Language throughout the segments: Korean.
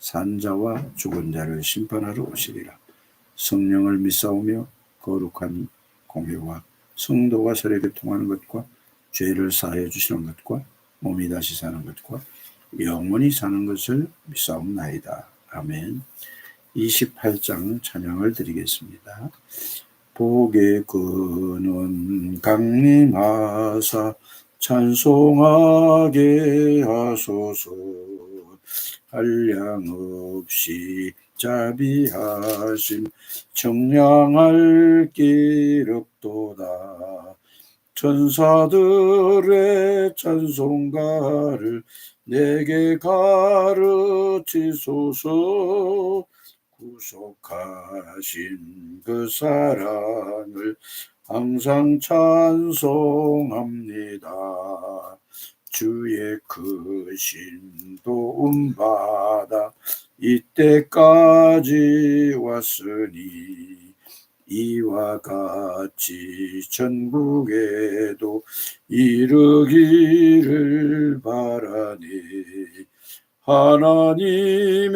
산자와 죽은 자를 심판하러 오시리라. 성령을 믿사오며 거룩한 공회와 성도가 서로에게 통하는 것과 죄를 사해 주시는 것과 몸이 다시 사는 것과 영원히 사는 것을 믿사옵나이다. 아멘. 28장 찬양을 드리겠습니다. 복의 근원 강림하사 찬송하게 하소서 한량 없이 자비하심 청량할 기력도다 천사들의 찬송가를 내게 가르치소서 구속하신 그 사랑을 항상 찬송합니다. 주의 크신 도움 받아 이때까지 왔으니 이와 같이 전국에도 이르기를 바라니 하나님의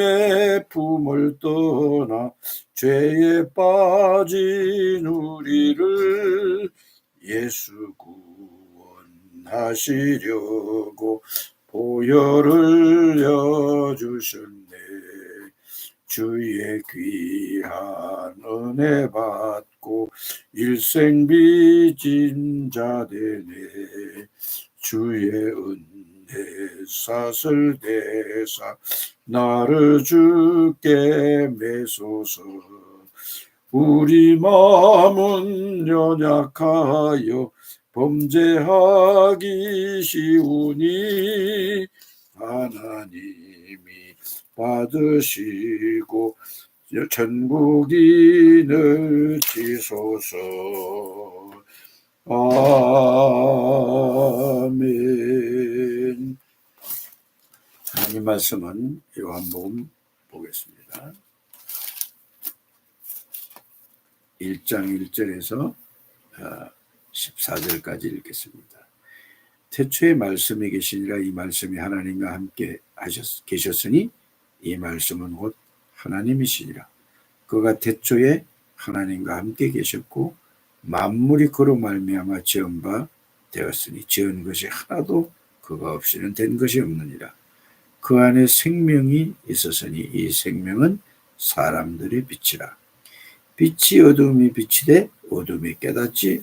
품을 떠나 죄에 빠진 우리를 예수 구원 하시려고 보혈을 여주셨네. 주의 귀한 은혜 받고 일생 빚진 자 되네. 주의 은혜 사슬 대사 나를 주께 매소서. 우리 마음은 연약하여 범죄하기 쉬우니 하나님이 받으시고 천국인을 지소서. 아멘. 하나님 말씀은 요한복음 보겠습니다. 1장 1절에서 14절까지 읽겠습니다. 태초에 말씀이 계시니라 이 말씀이 하나님과 함께 하셨, 계셨으니 이 말씀은 곧 하나님이시니라. 그가 태초에 하나님과 함께 계셨고 만물이 그로 말미암아 지은 바 되었으니 지은 것이 하나도 그가 없이는 된 것이 없느니라. 그 안에 생명이 있었으니 이 생명은 사람들의 빛이라. 빛이 어둠이 빛이되 어둠이 깨닫지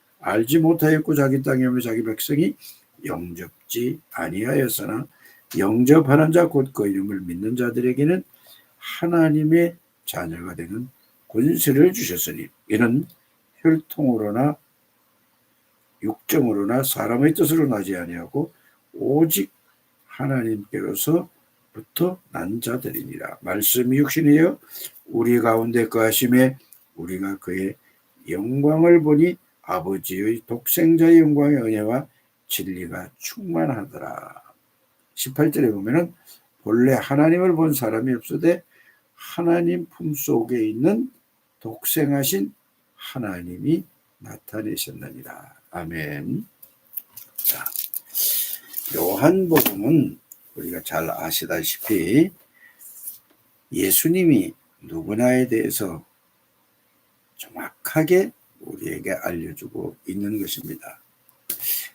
알지 못하였고 자기 땅에 오며 자기 백성이 영접지 아니하였으나 영접하는 자 곧 그 이름을 믿는 자들에게는 하나님의 자녀가 되는 권세를 주셨으니 이는 혈통으로나 육정으로나 사람의 뜻으로 나지 아니하고 오직 하나님께로서부터 난 자들이니라. 말씀이 육신이여 우리 가운데 거하심에 우리가 그의 영광을 보니 아버지의 독생자의 영광의 은혜와 진리가 충만하더라. 18절에 보면은 본래 하나님을 본 사람이 없으되 하나님 품속에 있는 독생하신 하나님이 나타내셨느니라. 아멘. 자, 요한복음은 우리가 잘 아시다시피 예수님이 누구나에 대해서 정확하게 우리에게 알려주고 있는 것입니다.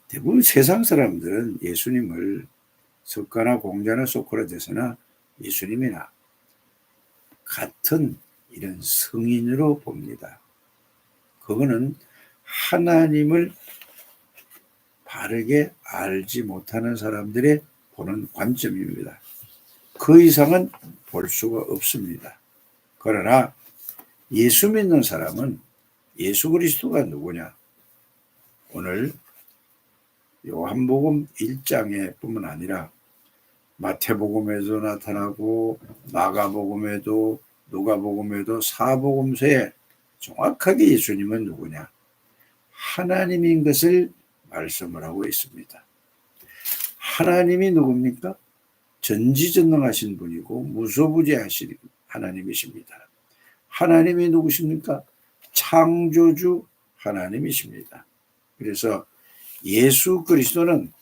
대부분 세상 사람들은 예수님을 석가나 공자나 소크라테스나 예수님이나 같은 이런 성인으로 봅니다. 그거는 하나님을 바르게 알지 못하는 사람들의 보는 관점입니다. 그 이상은 볼 수가 없습니다. 그러나 예수 믿는 사람은 예수 그리스도가 누구냐? 오늘 요한복음 1장에 뿐만 아니라 마태복음에도 나타나고 마가복음에도 누가복음에도 사복음서에 정확하게 예수님은 누구냐? 하나님인 것을 말씀을 하고 있습니다. 하나님이 누굽니까? 전지전능하신 분이고 무소부지하신 하나님이십니다. 하나님이 누구십니까? 창조주 하나님이십니다. 그래서 예수 그리스도는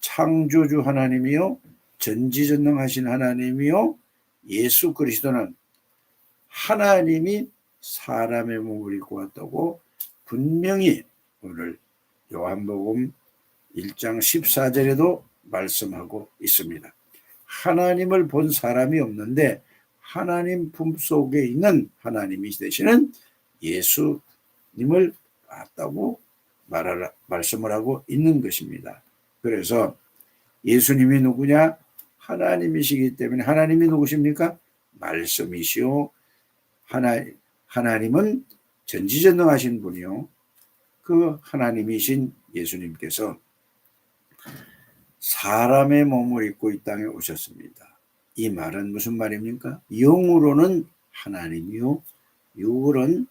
창조주 하나님이요 전지전능하신 하나님이요 예수 그리스도는 하나님이 사람의 몸을 입고 왔다고 분명히 오늘 요한복음 1장 14절에도 말씀하고 있습니다. 하나님을 본 사람이 없는데 하나님 품 속에 있는 하나님이 되시는 예수님을 봤다고 말하라, 말씀을 하고 있는 것입니다. 그래서 예수님이 누구냐? 하나님이시기 때문에 하나님이 누구십니까? 말씀이시오. 하나, 하나님은 전지전능하신 분이요. 그 하나님이신 예수님께서 사람의 몸을 입고 이 땅에 오셨습니다. 이 말은 무슨 말입니까? 영으로는 하나님이요. 육으로는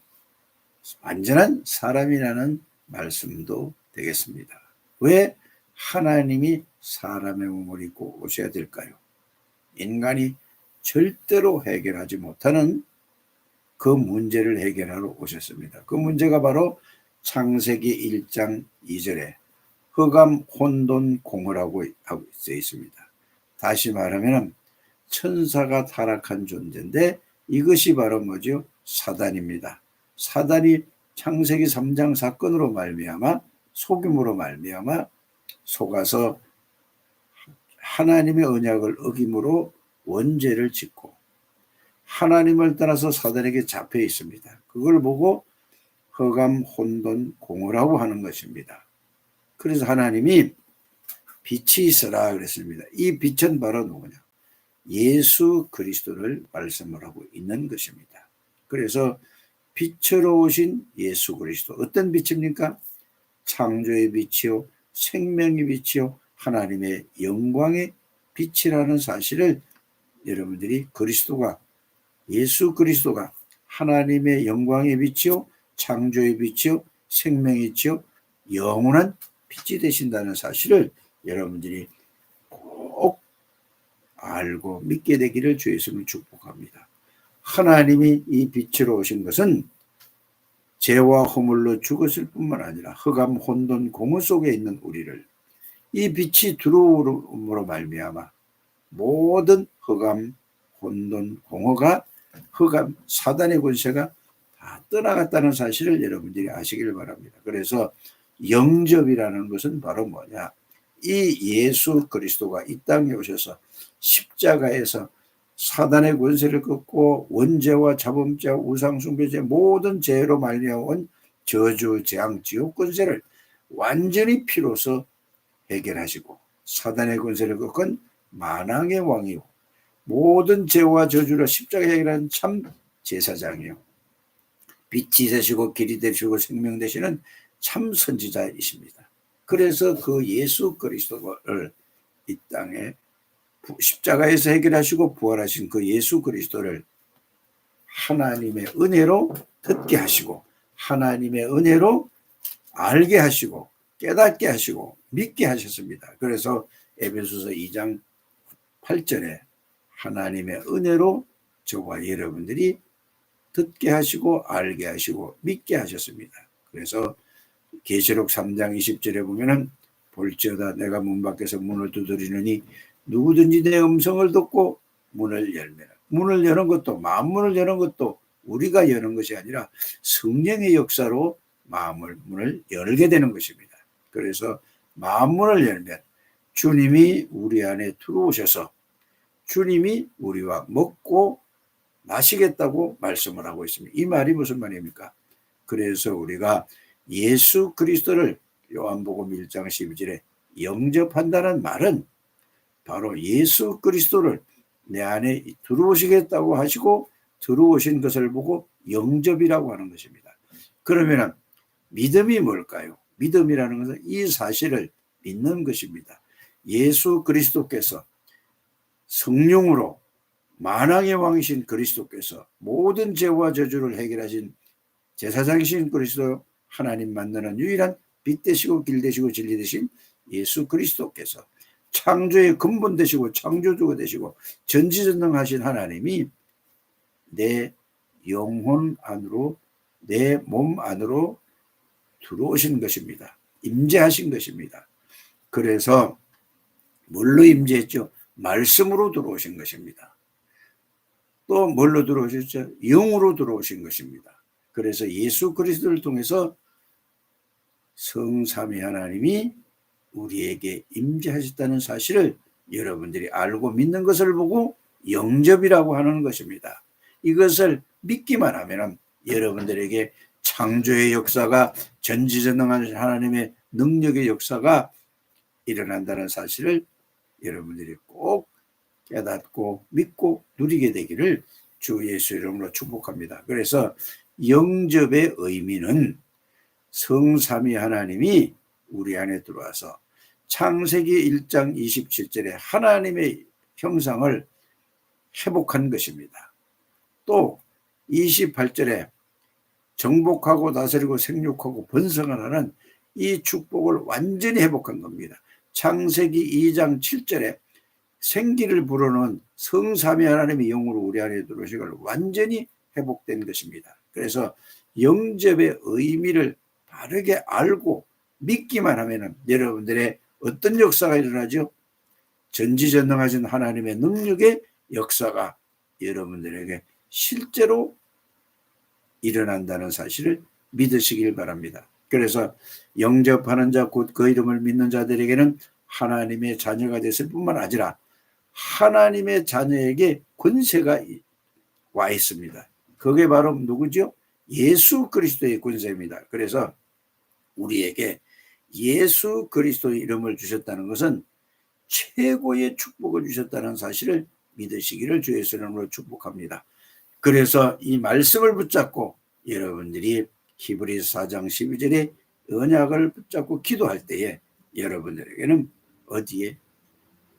완전한 사람이라는 말씀도 되겠습니다. 왜 하나님이 사람의 몸을 입고 오셔야 될까요? 인간이 절대로 해결하지 못하는 그 문제를 해결하러 오셨습니다. 그 문제가 바로 창세기 1장 2절에 흑암 혼돈 공허라고 하고 있습니다. 다시 말하면 천사가 타락한 존재인데 이것이 바로 뭐죠? 사단입니다. 사단이 창세기 3장 사건으로 말미암아 속임으로 말미암아 속아서 하나님의 언약을 어김으로 원죄를 짓고 하나님을 따라서 사단에게 잡혀 있습니다. 그걸 보고 허감, 혼돈, 공허라고 하는 것입니다. 그래서 하나님이 빛이 있어라 그랬습니다. 이 빛은 바로 누구냐? 예수 그리스도를 말씀을 하고 있는 것입니다. 그래서 빛으로 오신 예수 그리스도 어떤 빛입니까? 창조의 빛이요 생명의 빛이요 하나님의 영광의 빛이라는 사실을 여러분들이 그리스도가 예수 그리스도가 하나님의 영광의 빛이요 창조의 빛이요 생명의 빛이요 영원한 빛이 되신다는 사실을 여러분들이 꼭 알고 믿게 되기를 주 예수님 축복합니다. 하나님이 이 빛으로 오신 것은 죄와 허물로 죽었을 뿐만 아니라 흑암 혼돈 공허 속에 있는 우리를 이 빛이 들어옴으로 말미암아 모든 흑암 혼돈 공허가 흑암 사단의 권세가 다 떠나갔다는 사실을 여러분들이 아시길 바랍니다. 그래서 영접이라는 것은 바로 뭐냐? 이 예수 그리스도가 이 땅에 오셔서 십자가에서 사단의 권세를 꺾고 원죄와 자범죄, 우상숭배죄 모든 죄로 말미암은 저주, 재앙, 지옥 권세를 완전히 피로서 해결하시고 사단의 권세를 꺾은 만왕의 왕이요 모든 죄와 저주를 십자가에 해결한 참 제사장이요 빛이 되시고 길이 되시고 생명 되시는 참 선지자이십니다. 그래서 그 예수 그리스도를 이 땅에 십자가에서 해결하시고 부활하신 그 예수 그리스도를 하나님의 은혜로 듣게 하시고 하나님의 은혜로 알게 하시고 깨닫게 하시고 믿게 하셨습니다. 그래서 에베소서 2장 8절에 하나님의 은혜로 저와 여러분들이 듣게 하시고 알게 하시고 믿게 하셨습니다. 그래서 계시록 3장 20절에 보면은 볼지어다 내가 문 밖에서 문을 두드리느니 누구든지 내 음성을 듣고 문을 열면 문을 여는 것도 마음문을 여는 것도 우리가 여는 것이 아니라 성령의 역사로 마음을 문을 열게 되는 것입니다. 그래서 마음문을 열면 주님이 우리 안에 들어오셔서 주님이 우리와 먹고 마시겠다고 말씀을 하고 있습니다. 이 말이 무슨 말입니까? 그래서 우리가 예수 그리스도를 요한복음 1장 12절에 영접한다는 말은 바로 예수 그리스도를 내 안에 들어오시겠다고 하시고 들어오신 것을 보고 영접이라고 하는 것입니다. 그러면 믿음이 뭘까요? 믿음이라는 것은 이 사실을 믿는 것입니다. 예수 그리스도께서 성령으로 만왕의 왕이신 그리스도께서 모든 죄와 저주를 해결하신 제사장이신 그리스도 하나님 만나는 유일한 빛 되시고 길 되시고 진리 되신 예수 그리스도께서 창조의 근본 되시고 창조주가 되시고 전지전능하신 하나님이 내 영혼 안으로 내 몸 안으로 들어오신 것입니다. 임재하신 것입니다. 그래서 뭘로 임재했죠? 말씀으로 들어오신 것입니다. 또 뭘로 들어오셨죠? 영으로 들어오신 것입니다. 그래서 예수 그리스도를 통해서 성삼위 하나님이 우리에게 임재하셨다는 사실을 여러분들이 알고 믿는 것을 보고 영접이라고 하는 것입니다. 이것을 믿기만 하면 여러분들에게 창조의 역사가 전지전능한 하나님의 능력의 역사가 일어난다는 사실을 여러분들이 꼭 깨닫고 믿고 누리게 되기를 주 예수 이름으로 축복합니다. 그래서 영접의 의미는 성삼위 하나님이 우리 안에 들어와서 창세기 1장 27절에 하나님의 형상을 회복한 것입니다. 또 28절에 정복하고 다스리고 생육하고 번성을 하는 이 축복을 완전히 회복한 겁니다. 창세기 2장 7절에 생기를 불어넣은 성삼위 하나님의 영으로 우리 안에 들어오시걸 완전히 회복된 것입니다. 그래서 영접의 의미를 바르게 알고 믿기만 하면 여러분들의 어떤 역사가 일어나죠? 전지전능하신 하나님의 능력의 역사가 여러분들에게 실제로 일어난다는 사실을 믿으시길 바랍니다. 그래서 영접하는 자, 곧 그 이름을 믿는 자들에게는 하나님의 자녀가 됐을 뿐만 아니라 하나님의 자녀에게 권세가 와 있습니다. 그게 바로 누구죠? 예수 그리스도의 권세입니다. 그래서 우리에게 예수 그리스도의 이름을 주셨다는 것은 최고의 축복을 주셨다는 사실을 믿으시기를 주 예수 이름으로 축복합니다. 그래서 이 말씀을 붙잡고 여러분들이 히브리 4장 12절에 언약을 붙잡고 기도할 때에 여러분들에게는 어디에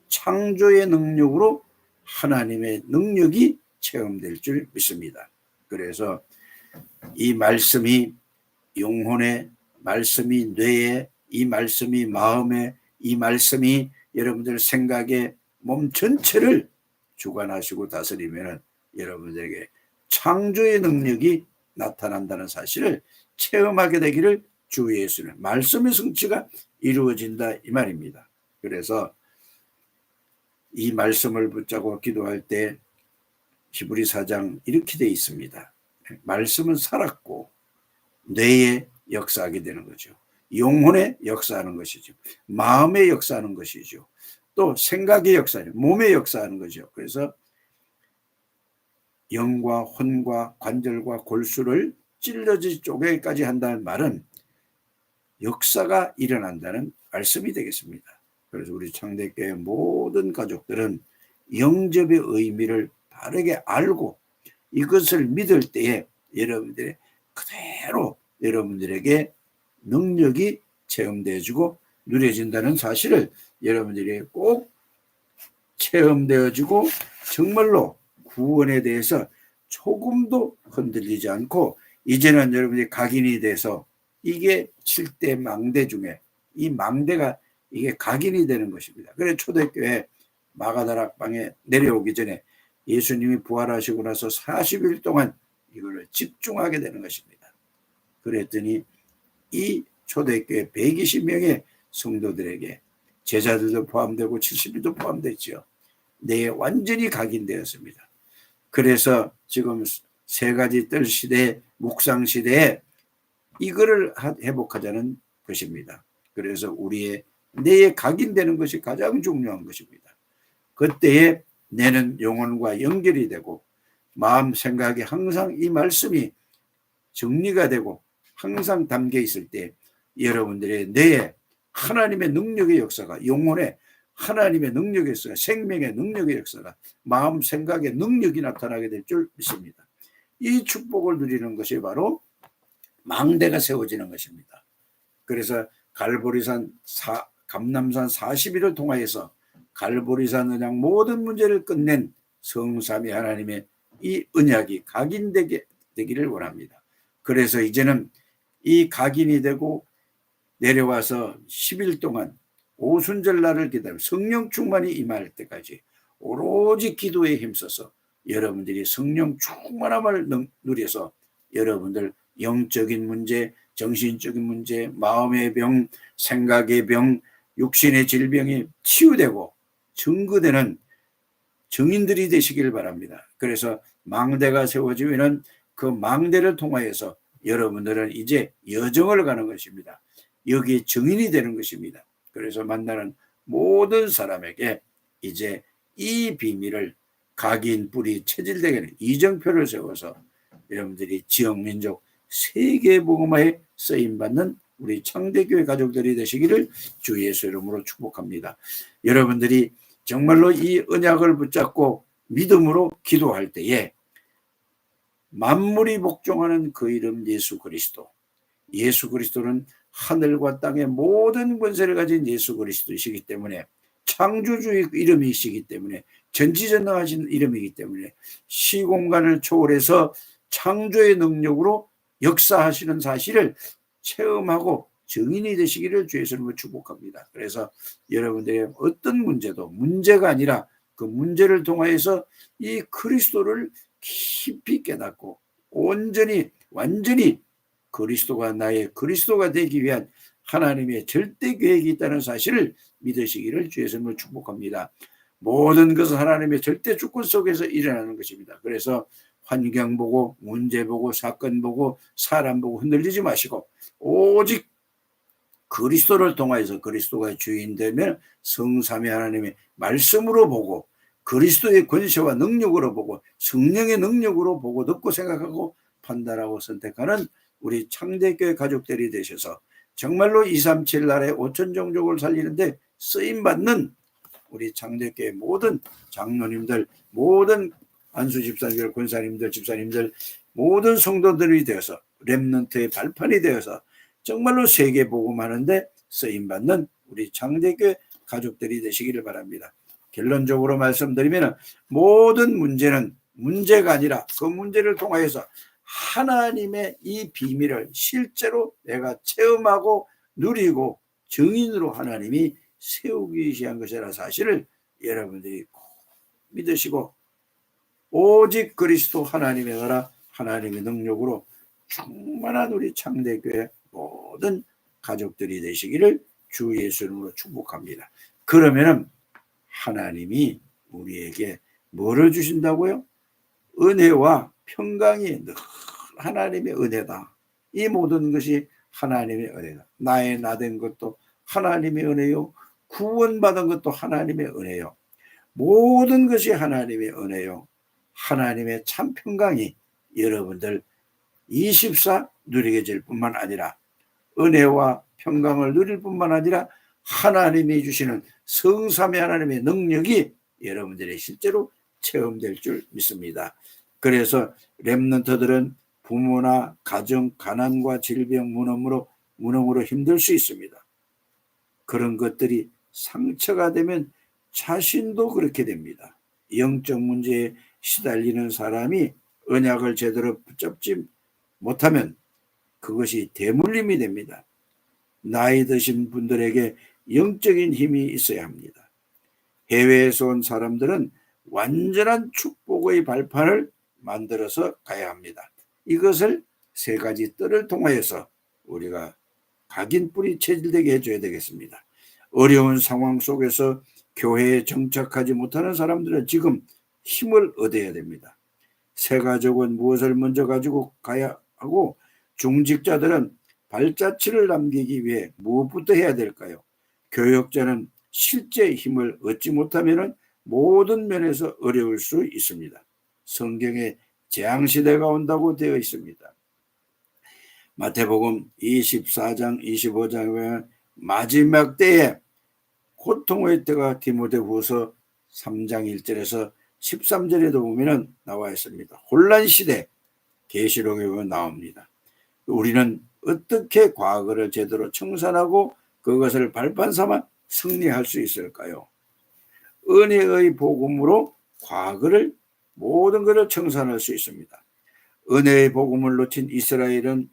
창조의 능력으로 하나님의 능력이 체험될 줄 믿습니다. 그래서 이 말씀이 영혼의 말씀이 뇌에 이 말씀이 마음에 이 말씀이 여러분들 생각에 몸 전체를 주관하시고 다스리면 여러분들에게 창조의 능력이 나타난다는 사실을 체험하게 되기를 주 예수는 말씀의 성취가 이루어진다 이 말입니다. 그래서 이 말씀을 붙잡고 기도할 때 히브리 4장 이렇게 돼 있습니다. 말씀은 살았고 뇌에 역사하게 되는 거죠. 영혼에 역사하는 것이죠. 마음에 역사하는 것이죠. 또 생각의 역사는 몸에 역사하는 거죠. 그래서 영과 혼과 관절과 골수를 찔러지 쪼개까지 한다는 말은 역사가 일어난다는 말씀이 되겠습니다. 그래서 우리 창대교회 모든 가족들은 영접의 의미를 바르게 알고 이것을 믿을 때에 여러분들의 그대로 여러분들에게 능력이 체험되어지고 누려진다는 사실을 여러분들이 꼭 체험되어지고 정말로 구원에 대해서 조금도 흔들리지 않고 이제는 여러분이 각인이 돼서 이게 7대 망대 중에 이 망대가 이게 각인이 되는 것입니다. 그래 초대교회 마가다락방에 내려오기 전에 예수님이 부활하시고 나서 40일 동안 이거를 집중하게 되는 것입니다. 그랬더니 이 초대교회 120명의 성도들에게 제자들도 포함되고 70일도 포함됐죠. 내 완전히 각인되었습니다. 그래서 지금 세 가지 뜰 시대, 묵상 시대에 이거를 회복하자는 것입니다. 그래서 우리의 뇌에 각인되는 것이 가장 중요한 것입니다. 그때에 뇌는 영혼과 연결이 되고 마음 생각에 항상 이 말씀이 정리가 되고 항상 담겨 있을 때 여러분들의 뇌에 하나님의 능력의 역사가 영혼에 하나님의 능력의 역사가 생명의 능력의 역사가 마음 생각의 능력이 나타나게 될 줄 믿습니다. 이 축복을 누리는 것이 바로 망대가 세워지는 것입니다. 그래서 갈보리산 사, 감남산 40일을 통하여서 갈보리산 언약 모든 문제를 끝낸 성삼위 하나님의 이 언약이 각인되게 되기를 원합니다. 그래서 이제는 이 각인이 되고 내려와서 10일 동안 오순절 날을 기다려 성령 충만이 임할 때까지 오로지 기도에 힘써서 여러분들이 성령 충만함을 누려서 여러분들 영적인 문제, 정신적인 문제, 마음의 병, 생각의 병, 육신의 질병이 치유되고 증거되는 증인들이 되시길 바랍니다. 그래서 망대가 세워지면은 그 망대를 통하여서 여러분들은 이제 여정을 가는 것입니다. 여기 증인이 되는 것입니다. 그래서 만나는 모든 사람에게 이제 이 비밀을 각인 뿌리 체질되게 이정표를 세워서 여러분들이 지역 민족 세계 복음화에 쓰임 받는 우리 창대교회 가족들이 되시기를 주 예수 이름으로 축복합니다. 여러분들이 정말로 이 언약을 붙잡고 믿음으로 기도할 때에 만물이 복종하는 그 이름 예수 그리스도. 예수 그리스도는 하늘과 땅의 모든 권세를 가진 예수 그리스도이시기 때문에 창조주의 이름이시기 때문에 전지전능하신 이름이기 때문에 시공간을 초월해서 창조의 능력으로 역사하시는 사실을 체험하고 증인이 되시기를 주의 이름으로 축복합니다. 그래서 여러분들의 어떤 문제도 문제가 아니라 그 문제를 통하여서 이 그리스도를 깊이 깨닫고 온전히 완전히 그리스도가 나의 그리스도가 되기 위한 하나님의 절대 계획이 있다는 사실을 믿으시기를 주의 이름으로 축복합니다. 모든 것은 하나님의 절대 주권 속에서 일어나는 것입니다. 그래서 환경 보고 문제 보고 사건 보고 사람 보고 흔들리지 마시고 오직 그리스도를 통하여서 그리스도가 주인 되면 성삼위 하나님의 말씀으로 보고 그리스도의 권세와 능력으로 보고 성령의 능력으로 보고 듣고 생각하고 판단하고 선택하는 우리 창대교회 가족들이 되셔서 정말로 237 나라의 5천 종족을 살리는데 쓰임 받는 우리 창대교회 모든 장로님들 모든 안수 집사님들 권사님들 집사님들 모든 성도들이 되어서 렘넌트의 발판이 되어서 정말로 세계 복음하는데 쓰임 받는 우리 창대교회 가족들이 되시기를 바랍니다. 결론적으로 말씀드리면 모든 문제는 문제가 아니라 그 문제를 통하여서 하나님의 이 비밀을 실제로 내가 체험하고 누리고 증인으로 하나님이 세우기 위한 것이라 사실을 여러분들이 꼭 믿으시고 오직 그리스도 하나님의 나라 하나님의 능력으로 충만한 우리 창대교회 모든 가족들이 되시기를 주 예수 이름으로 축복합니다. 그러면은 하나님이 우리에게 뭐를 주신다고요? 은혜와 평강이 늘 하나님의 은혜다. 이 모든 것이 하나님의 은혜다. 나의 나된 것도 하나님의 은혜요. 구원받은 것도 하나님의 은혜요. 모든 것이 하나님의 은혜요. 하나님의 참 평강이 여러분들 24 누리게 될 뿐만 아니라 은혜와 평강을 누릴 뿐만 아니라 하나님이 주시는 성삼의 하나님의 능력이 여러분들의 실제로 체험될 줄 믿습니다. 그래서 렘넌트들은 부모나 가정 가난과 질병 무너으로 무너으로 힘들 수 있습니다. 그런 것들이 상처가 되면 자신도 그렇게 됩니다. 영적 문제에 시달리는 사람이 언약을 제대로 붙잡지 못하면 그것이 대물림이 됩니다. 나이 드신 분들에게 영적인 힘이 있어야 합니다. 해외에서 온 사람들은 완전한 축복의 발판을 만들어서 가야 합니다. 이것을 세 가지 뜰을 통하여서 우리가 각인 뿌리 체질되게 해줘야 되겠습니다. 어려운 상황 속에서 교회에 정착하지 못하는 사람들은 지금 힘을 얻어야 됩니다. 새 가족은 무엇을 먼저 가지고 가야 하고 중직자들은 발자취를 남기기 위해 무엇부터 해야 될까요? 교역자는 실제 힘을 얻지 못하면 모든 면에서 어려울 수 있습니다. 성경에 재앙 시대가 온다고 되어 있습니다. 마태복음 24장 25장에 보면 마지막 때에 고통의 때가 디모데후서 3장 1절에서 13절에도 보면은 나와 있습니다. 혼란 시대 계시록에 보면 나옵니다. 우리는 어떻게 과거를 제대로 청산하고 그것을 발판 삼아 승리할 수 있을까요? 은혜의 복음으로 과거를 모든 것을 청산할 수 있습니다. 은혜의 복음을 놓친 이스라엘은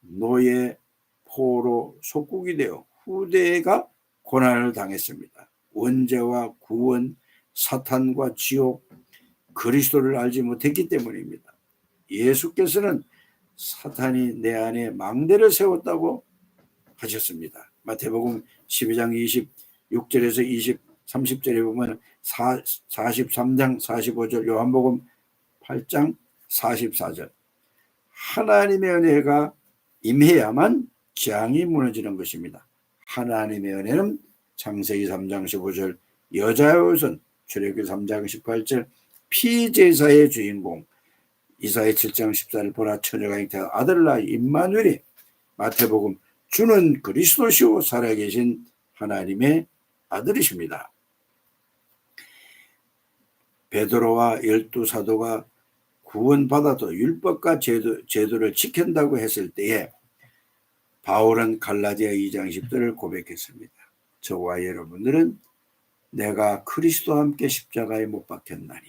노예, 포로, 속국이 되어 후대가 고난을 당했습니다. 원죄와 구원, 사탄과 지옥, 그리스도를 알지 못했기 때문입니다. 예수께서는 사탄이 내 안에 망대를 세웠다고 하셨습니다. 마태복음 12장 26절에서 20, 30절에 보면 4, 43장 45절 요한복음 8장 44절 하나님의 은혜가 임해야만 재앙이 무너지는 것입니다. 하나님의 은혜는 창세기 3장 15절 여자의 옷은 출애굽기 3장 18절 피제사의 주인공 이사의 7장 14절 보라 처녀가 잉태 아들 낳아 임마누엘이 마태복음 주는 그리스도시오 살아계신 하나님의 아들이십니다. 베드로와 열두 사도가 구원받아도 율법과 제도, 제도를 지킨다고 했을 때에 바울은 갈라디아 2장 10절을 고백했습니다. 저와 여러분들은 내가 그리스도와 함께 십자가에 못 박혔나니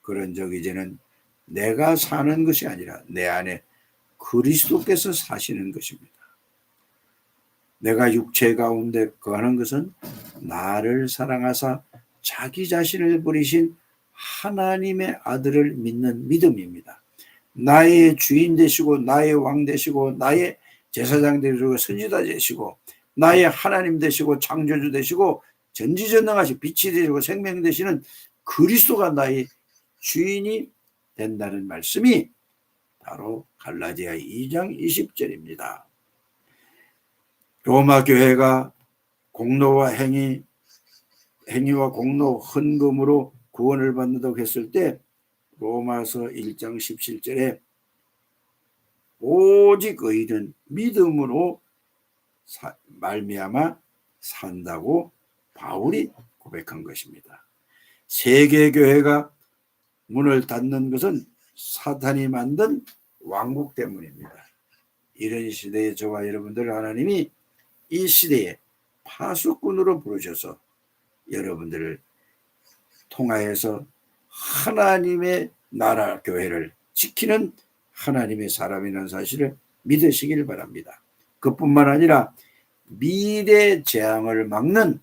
그런 적 이제는 내가 사는 것이 아니라 내 안에 그리스도께서 사시는 것입니다. 내가 육체 가운데 거하는 것은 나를 사랑하사 자기 자신을 버리신 하나님의 아들을 믿는 믿음입니다. 나의 주인 되시고 나의 왕 되시고 나의 제사장 되시고 선지자 되시고 나의 하나님 되시고 창조주 되시고 전지전능하시 빛이 되시고 생명 되시는 그리스도가 나의 주인이 된다는 말씀이 바로 갈라디아 2장 20절입니다. 로마 교회가 공로와 행위 행위와 공로 헌금으로 구원을 받는다고 했을 때 로마서 1장 17절에 오직 의는 믿음으로 사, 말미암아 산다고 바울이 고백한 것입니다. 세계 교회가 문을 닫는 것은 사탄이 만든 왕국 때문입니다. 이런 시대에 저와 여러분들 하나님이 이 시대에 파수꾼으로 부르셔서 여러분들을 통하여서 하나님의 나라 교회를 지키는 하나님의 사람이라는 사실을 믿으시길 바랍니다. 그뿐만 아니라 미래 재앙을 막는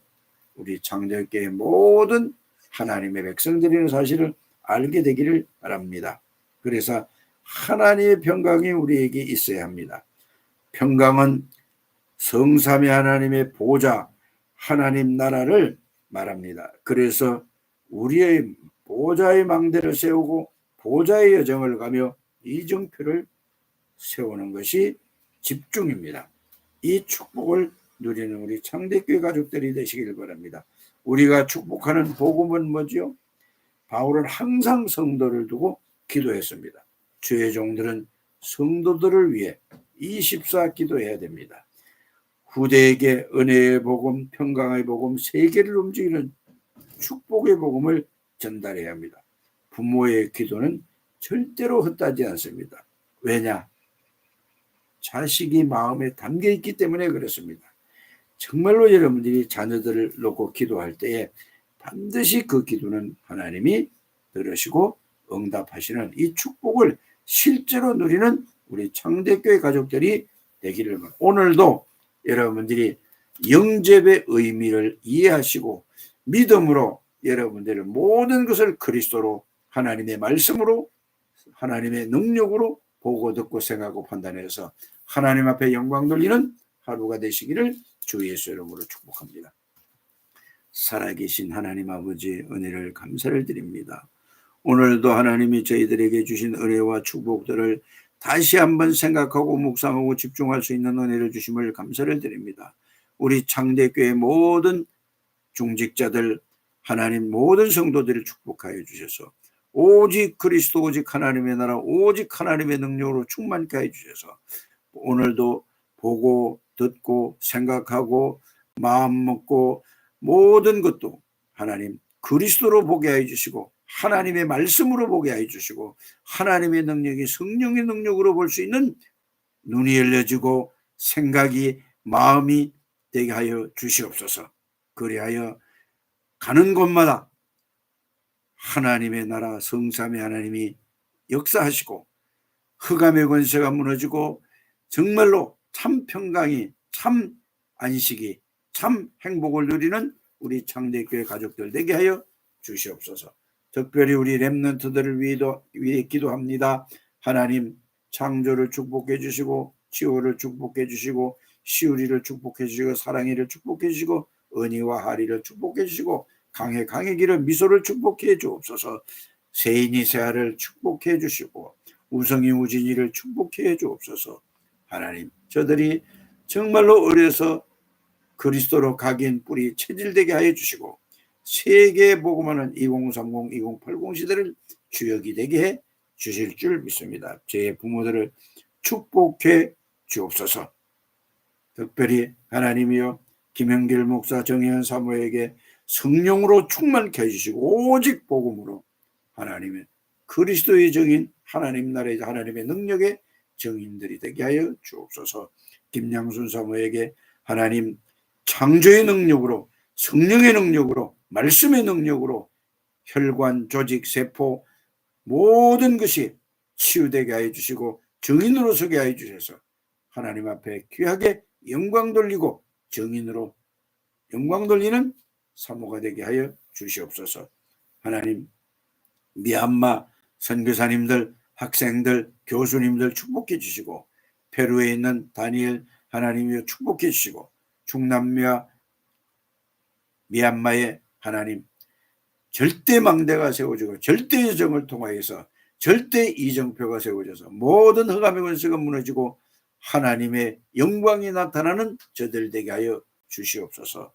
우리 창조교의 모든 하나님의 백성들이라는 사실을 알게 되기를 바랍니다. 그래서 하나님의 평강이 우리에게 있어야 합니다. 평강은 성삼의 하나님의 보좌, 하나님 나라를 말합니다. 그래서 우리의 보좌의 망대를 세우고 보좌의 여정을 가며 이정표를 세우는 것이 집중입니다. 이 축복을 누리는 우리 창대교회 가족들이 되시길 바랍니다. 우리가 축복하는 복음은 뭐죠? 바울은 항상 성도를 두고 기도했습니다. 주의 종들은 성도들을 위해 24 기도해야 됩니다. 후대에게 은혜의 복음, 평강의 복음, 세계를 움직이는 축복의 복음을 전달해야 합니다. 부모의 기도는 절대로 헛다지 않습니다. 왜냐? 자식이 마음에 담겨 있기 때문에 그렇습니다. 정말로 여러분들이 자녀들을 놓고 기도할 때에 반드시 그 기도는 하나님이 들으시고 응답하시는 이 축복을 실제로 누리는 우리 창대교회 가족들이 되기를. 오늘도 여러분들이 영접의 의미를 이해하시고 믿음으로 여러분들의 모든 것을 그리스도로 하나님의 말씀으로 하나님의 능력으로 보고 듣고 생각하고 판단해서 하나님 앞에 영광 돌리는 하루가 되시기를 주 예수 이름으로 축복합니다. 살아계신 하나님 아버지 은혜를 감사를 드립니다. 오늘도 하나님이 저희들에게 주신 은혜와 축복들을 다시 한번 생각하고 묵상하고 집중할 수 있는 은혜를 주심을 감사를 드립니다. 우리 창대교회 모든 중직자들 하나님 모든 성도들을 축복하여 주셔서 오직 그리스도 오직 하나님의 나라 오직 하나님의 능력으로 충만케 해 주셔서 오늘도 보고 듣고 생각하고 마음 먹고 모든 것도 하나님 그리스도로 보게 해 주시고 하나님의 말씀으로 보게 해 주시고 하나님의 능력이 성령의 능력으로 볼 수 있는 눈이 열려지고 생각이 마음이 되게 하여 주시옵소서. 그리하여 가는 곳마다 하나님의 나라 성삼의 하나님이 역사하시고 흑암의 권세가 무너지고 정말로 참 평강이 참 안식이 참 행복을 누리는 우리 창대교회 가족들 되게 하여 주시옵소서. 특별히 우리 위해도 위해 기도합니다. 하나님 창조를 축복해 주시고 치유를 축복해 주시고 시우리를 축복해 주시고 사랑이를 축복해 주시고 은희와 하리를 축복해 주시고 강해 강해기를 미소를 축복해 주옵소서. 세인이 세아를 축복해 주시고 우성이 우진이를 축복해 주옵소서. 하나님 저들이 정말로 어려서 그리스도로 각인 뿌리 체질되게 하여 주시고 세계 복음하는 2030, 2080 시대를 주역이 되게 해 주실 줄 믿습니다. 제 부모들을 축복해 주옵소서. 특별히 하나님이여 김영길 목사 정혜연 사모에게 성령으로 충만케 해주시고 오직 복음으로 하나님의 그리스도의 정인 하나님 나라의 하나님의 능력의 정인들이 되게 하여 주옵소서. 김양순 사모에게 하나님 창조의 능력으로 성령의 능력으로 말씀의 능력으로 혈관, 조직, 세포 모든 것이 치유되게 하여 주시고 정인으로 서게 하여 주셔서 하나님 앞에 귀하게 영광 돌리고 정인으로 영광 돌리는 사모가 되게 하여 주시옵소서. 하나님 미얀마 선교사님들, 학생들, 교수님들 축복해 주시고 페루에 있는 다니엘 하나님이여 축복해 주시고 중남미와 미얀마의 하나님 절대 망대가 세워지고 절대 여정을 통하여서 절대 이정표가 세워져서 모든 흑암의 권세가 무너지고 하나님의 영광이 나타나는 저들 되게 하여 주시옵소서.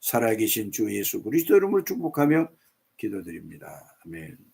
살아계신 주 예수 그리스도 이름을 축복하며 기도드립니다. 아멘.